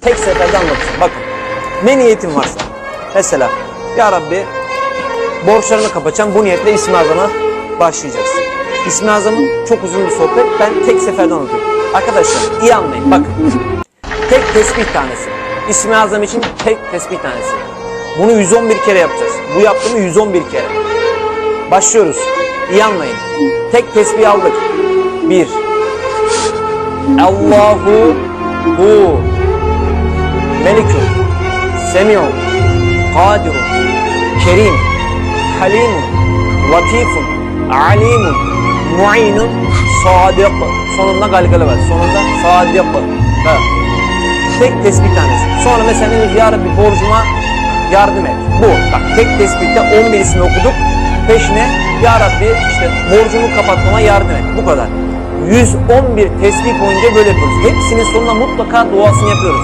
tek seferde anlatacağım. Bakın ne niyetin varsa. Mesela Ya Rabbi borçlarını kapatacağım. Bu niyetle İsmi Azam'a başlayacağız. İsmi Azam'ın çok uzun bir sohbet. Ben tek seferde anlatıyorum. Arkadaşlar iyi anlayın bakın. Tek tesbih tanesi. İsmi Azam için tek tesbih tanesi. Bunu 111 kere yapacağız. Bu yaptığımı 111 kere. Başlıyoruz. İyi anlayın. Tek tesbih aldık. Bir. Allahu hu melikun semiun kadirun kerim halimun latifun alimun muinun sadık sonunda galgale var sonunda sadık ha. tek tesbih tanesi sonra mesela diyor? ya Rabbi borcuma yardım et bu bak tek tesbihte 11 ismi okuduk peşine ya Rabbi işte borcumu kapatmama yardım et bu kadar 111 tesbih boyunca böyle yapıyoruz. Hepsinin sonunda mutlaka duasını yapıyoruz.